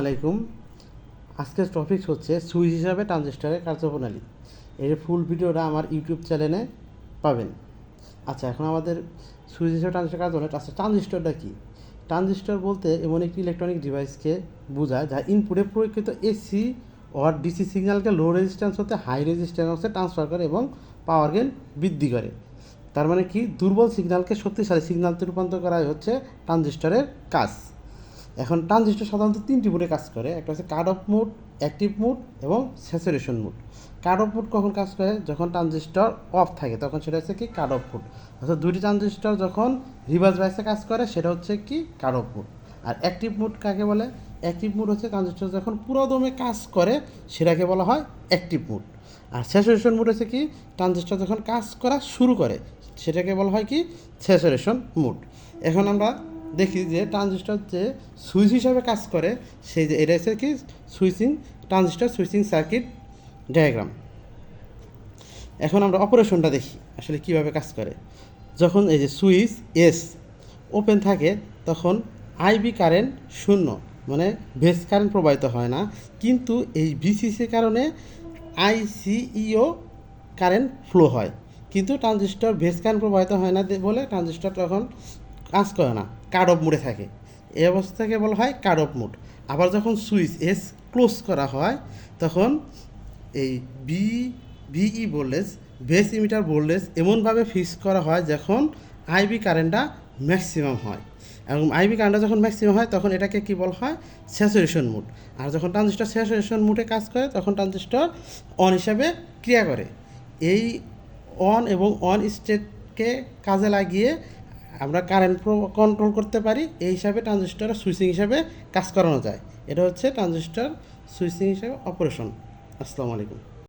আলাইকুম। আজকের টপিক হচ্ছে সুইচ হিসাবে ট্রানজিস্টারের কার্যপ্রণালী। এর ফুল ভিডিওটা আমার ইউটিউব চ্যানেলে পাবেন। আচ্ছা এখন আমাদের সুইচ হিসাবে ট্রানজিস্টার কার্যপ্রণালী। আচ্ছা ট্রানজিস্টরটা কী? ট্রানজিস্টর বলতে এমন একটি ইলেকট্রনিক ডিভাইসকে বোঝায় যা ইনপুটে প্রয়োগকৃত এসি অর ডিসি সিগন্যালকে লো রেজিস্ট্যান্স হতে হাই রেজিস্ট্যান্সে ট্রান্সফার করে এবং পাওয়ার গেন বৃদ্ধি করে। তার মানে কি? দুর্বল সিগন্যালকে শক্তিশালী সিগন্যালতে রূপান্তর করাই হচ্ছে ট্রানজিস্টরের কাজ। এখন ট্রানজিস্টর সাধারণত তিনটি মোডে কাজ করে। একটা হচ্ছে cut off mode active mode এবং saturation mode cut off mode কখন কাজ করে? যখন ট্রানজিস্টর অফ থাকে, তখন সেটা হচ্ছে কি কাট অফ মোড অর্থাৎ দুটি ট্রানজিস্টর যখন রিভার্স বাইসে কাজ করে, সেটা হচ্ছে কি কাট অফ মোড আর অ্যাক্টিভ মোড কাকে বলে? অ্যাক্টিভ মোড হচ্ছে ট্রানজিস্টর যখন পুরো দমে কাজ করে, সেটাকে বলা হয় অ্যাক্টিভ মোড আর স্যাচুরেশন মোড হচ্ছে কি? ট্রানজিস্টর যখন কাজ করা শুরু করে, সেটাকে বলা হয় কি স্যাচুরেশন মোড এখন আমরা দেখি যে ট্রানজিস্টর যে সুইচ হিসাবে কাজ করে, সেই যে এটা হচ্ছে কি switching transistor switching circuit diagram এখন আমরা অপারেশনটা দেখি, আসলে কীভাবে কাজ করে। যখন এই যে সুইচ এস ওপেন থাকে, তখন আইবি কারেন্ট শূন্য মানে বেস কারেন্ট প্রবাহিত হয় না। কিন্তু এই বিসিসির কারণে আইসিইও কারেন্ট ফ্লো হয়। কিন্তু ট্রানজিস্টর বেস কারেন্ট প্রবাহিত হয় না বলে ট্রানজিস্টর তখন কাজ করে না কার্ড অফ মুডে থাকে। এই অবস্থাকে বলা হয় কার্ড অফ মুড। আবার যখন সুইচ এস ক্লোজ করা হয়, তখন এই B BE voltage base emitter voltage এমনভাবে ফিক্স করা হয় যখন আইবি কারেন্টটা ম্যাক্সিমাম হয়। এবং আইবি কারেন্টটা যখন ম্যাক্সিমাম হয়, তখন এটাকে কি বলা হয়? স্যাচুরেশন মুড আর যখন ট্রানজিস্টর স্যাচুরেশন মুডে কাজ করে, তখন ট্রানজিস্টর অন হিসাবে ক্রিয়া করে। এই অন এবং অন স্টেটকে কাজে লাগিয়ে আমরা কারেন্ট কন্ট্রোল করতে পারি, এই হিসাবে ট্রানজিস্টার সুইচিং হিসাবে কাজ করানো যায়। এটা হচ্ছে ট্রানজিস্টার সুইচিং হিসাবে অপারেশন আসসালামু আলাইকুম।